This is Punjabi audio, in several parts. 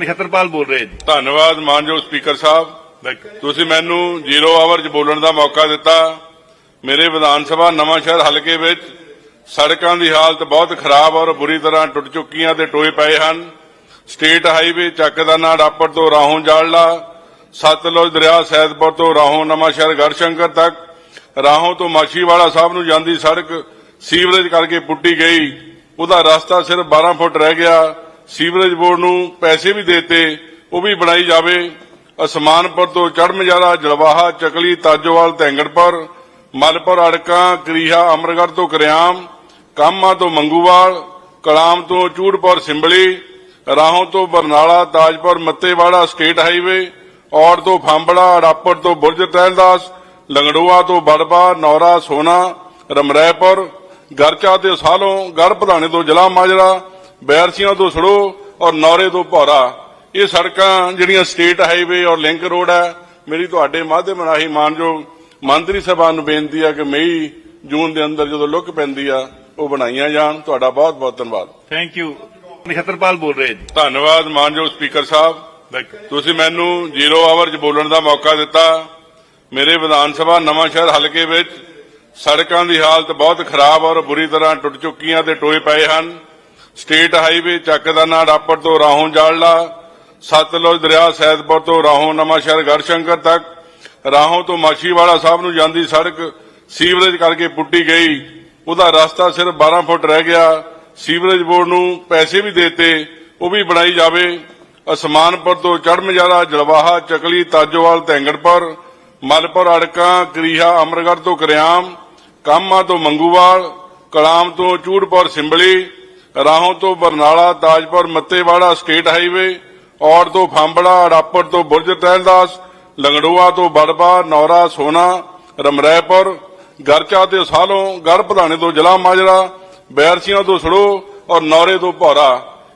ਨਛੱਤਰਪਾਲ ਬੋਲ ਰਹੇ ਜੀ। ਧੰਨਵਾਦ ਮਾਨਯੋਗ ਸਪੀਕਰ ਸਾਹਿਬ। ਤੁਸੀਂ ਮੈਨੂੰ ਜ਼ੀਰੋ ਆਵਰ 'ਚ ਬੋਲਣ ਦਾ ਮੌਕਾ ਦਿੱਤਾ। ਮੇਰੇ ਵਿਧਾਨ ਸਭਾ ਨਵਾਂ ਸ਼ਹਿਰ ਹਲਕੇ ਵਿੱਚ ਸੜਕਾਂ ਦੀ ਹਾਲਤ ਬਹੁਤ ਖਰਾਬ ਔਰ ਬੁਰੀ ਤਰ੍ਹਾਂ ਟੁੱਟ ਚੁੱਕੀਆਂ ਤੇ ਟੋਏ ਪਏ ਹਨ। ਸਟੇਟ ਹਾਈਵੇ ਚੱਕਦਾਨਾ ਰਾਪਰ ਤੋਂ ਰਾਹੋਂ ਜਾਲਲਾ ਸਤਲੁਜ ਦਰਿਆ ਸੈਦਪੁਰ ਤੋਂ ਰਾਹੋਂ ਨਵਾਂ ਸ਼ਹਿਰ ਗੜਸ਼ੰਕਰ ਤੱਕ ਰਾਹੋਂ ਤੋਂ ਮਾਛੀਵਾੜਾ ਸਾਹਿਬ ਨੂੰ ਜਾਂਦੀ ਸੜਕ ਸੀਵਰੇਜ ਕਰਕੇ ਪੁੱਟੀ ਗਈ। ਉਹਦਾ ਰਸਤਾ ਸਿਰਫ 12 ਫੁੱਟ ਰਹਿ ਗਿਆ। ਸੀਵਰੇਜ ਬੋਰਡ ਨੂੰ ਪੈਸੇ ਵੀ ਦੇਤੇ, ਉਹ ਵੀ ਬਣਾਈ ਜਾਵੇ। ਅਸਮਾਨਪੁਰ ਤੋਂ ਚੜਮਜਾਰਾ ਜਲਵਾਹਾ, ਚਕਲੀ, ਤਾਜੋਵਾਲ ਧੈਂਗੜਪੁਰ ਮਲਪੁਰ ਅੜਕਾਂ, ਕਰੀਹਾ ਅਮਰਗੜ ਤੋਂ ਕਰਿਆਮ, ਕਾਮਾ ਤੋਂ ਮੰਗੂਵਾਲ, ਕਲਾਮ ਤੋਂ ਚੂੜਪੁਰ ਸਿੰਬਲੀ, ਰਾਹੋਂ ਤੋਂ ਬਰਨਾਲਾ ਤਾਜਪੁਰ ਮੱਤੇਵਾੜਾ, ਸਟੇਟ ਹਾਈਵੇ ਔਰ ਤੋਂ ਫਾਂਬੜਾ ਰਾਪਰ ਤੋਂ ਬੁਰਜ ਤਹਿਲਦਾਸ, ਲੰਗੜੂਆ ਤੋਂ ਬੜਬਾ, ਨੌਰਾ, ਸੋਨਾ ਰਮਰੈਪੁਰ ਗਰਚਾ ਤੇ ਸਾਲੋਂ ਗੜ ਪ੍ਰਧਾਨੇ ਤੋਂ ਜਲਾ ਮਾਜਰਾ ਬੈਰਸੀਆਂ ਤੋਂ ਸੜੋ ਔਰ ਨੌਰੇ ਤੋਂ ਭੌਰਾ। ਇਹ ਸੜਕਾਂ ਜਿਹੜੀਆਂ ਸਟੇਟ ਹਾਈਵੇ ਔਰ ਲਿੰਕ ਰੋਡ ਹੈ ਮੇਰੀ ਤੁਹਾਡੇ ਮਾਧਿਅਮ ਰਾਹੀਂ ਮਾਨਯੋਗ ਮੰਤਰੀ ਸਭਾ ਨੂੰ ਬੇਨਤੀ ਹੈ ਕਿ ਮਈ ਜੂਨ ਦੇ ਅੰਦਰ ਜਦੋਂ ਲੁੱਕ ਪੈਂਦੀ ਆ ਉਹ ਬਣਾਈਆਂ ਜਾਣ। ਤੁਹਾਡਾ ਬਹੁਤ ਬਹੁਤ ਧੰਨਵਾਦ। ਥੈਂਕ ਯੂ ਨਛੱਤਰਪਾਲ ਬੋਲ ਰਹੇ ਜੀ। ਧੰਨਵਾਦ ਮਾਨਯੋਗ ਸਪੀਕਰ ਸਾਹਿਬ। ਤੁਸੀਂ ਮੈਨੂੰ ਜ਼ੀਰੋ ਆਵਰ 'ਚ ਬੋਲਣ ਦਾ ਮੌਕਾ ਦਿੱਤਾ। ਮੇਰੇ ਵਿਧਾਨ ਸਭਾ ਨਵਾਂ ਸ਼ਹਿਰ ਹਲਕੇ ਵਿੱਚ ਸੜਕਾਂ ਦੀ ਹਾਲਤ ਬਹੁਤ ਖਰਾਬ ਔਰ ਬੁਰੀ ਤਰ੍ਹਾਂ ਟੁੱਟ ਚੁੱਕੀਆਂ ਤੇ ਟੋਏ ਪਏ ਹਨ। ਸਟੇਟ ਹਾਈਵੇ ਚੱਕਦਾਨਾ ਰਾਪਰ ਤੋਂ ਰਾਹੋਂ ਜਾਲਲਾ ਸਤਲੁਜ ਦਰਿਆ ਸੈਦਪੁਰ ਤੋਂ ਰਾਹੋਂ ਨਵਾਂ ਸ਼ਹਿਰ ਗੜਸ਼ੰਕਰ ਤੱਕ, ਰਾਹੋਂ ਤੋਂ ਮਾਛੀਵਾੜਾ ਸਾਹਿਬ ਨੂੰ ਜਾਂਦੀ ਸੜਕ ਸੀਵਰੇਜ ਕਰਕੇ ਪੁੱਟੀ ਗਈ। ਉਹਦਾ ਰਸਤਾ ਸਿਰਫ 12 ਫੁੱਟ ਰਹਿ ਗਿਆ। ਸੀਵਰੇਜ ਬੋਰਡ ਨੂੰ ਪੈਸੇ ਵੀ ਦੇਤੇ, ਉਹ ਵੀ ਬਣਾਈ ਜਾਵੇ। ਅਸਮਾਨਪੁਰ ਤੋਂ ਚੜਮਜਾਰਾ ਜਲਵਾਹਾ, ਚਕਲੀ, ਤਾਜੋਵਾਲ, ਧੈਂਗੜਪੁਰ, ਮਲਪੁਰ, ਅੜਕਾ, ਕਰੀਹਾ ਅਮਰਗੜ ਤੋਂ ਕਰਿਆਮ, ਕਾਮਾ ਤੋਂ ਮੰਗੂਵਾਲ, ਕਲਾਮ ਤੋਂ ਚੂੜਪੁਰ, ਸਿੰਬਲੀ ਰਾਹੋਂ ਤੋਂ ਬਰਨਾਲਾ, ਤਾਜਪੁਰ, ਮੱਤੇਵਾੜਾ, ਸਟੇਟ ਹਾਈਵੇ, ਔੜ ਤੋਂ ਫਾਂਬੜਾ ਰਾਪਰ ਤੋਂ ਬੁਰਜ, ਤਹਿਲਦਾਸ, ਲੰਗੜੂਆ ਤੋਂ ਬੜਬਾ, ਨੌਰਾ, ਸੋਨਾ ਰਮਰੈਪੁਰ ਗਰਚਾ ਤੇ ਸਾਲੋਂ ਗੜ ਪ੍ਰਧਾਨੇ ਤੋਂ ਜਲਾ ਮਾਜਰਾ, ਬੈਰਸੀਆਂ ਤੋਂ ਸੜੋ ਔਰ ਨੌਰੇ ਤੋਂ ਭੌਰਾ।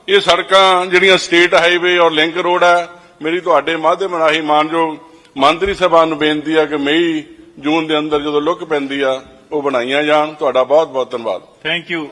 ਇਹ ਸੜਕਾਂ ਜਿਹੜੀਆਂ ਸਟੇਟ ਹਾਈਵੇ ਔਰ ਲਿੰਕ ਰੋਡ ਹੈ, ਮੇਰੀ ਤੁਹਾਡੇ ਮਾਧਿਅਮ ਰਾਹੀਂ ਮਾਨਯੋਗ ਮੰਤਰੀ ਸਭਾ ਨੂੰ ਬੇਨਤੀ ਹੈ ਕਿ ਮਈ, ਜੂਨ ਦੇ ਅੰਦਰ ਜਦੋਂ ਲੁੱਕ ਪੈਂਦੀ ਆ, ਉਹ ਬਣਾਈਆਂ ਜਾਣ। ਤੁਹਾਡਾ ਬਹੁਤ ਬਹੁਤ ਧੰਨਵਾਦ। Thank you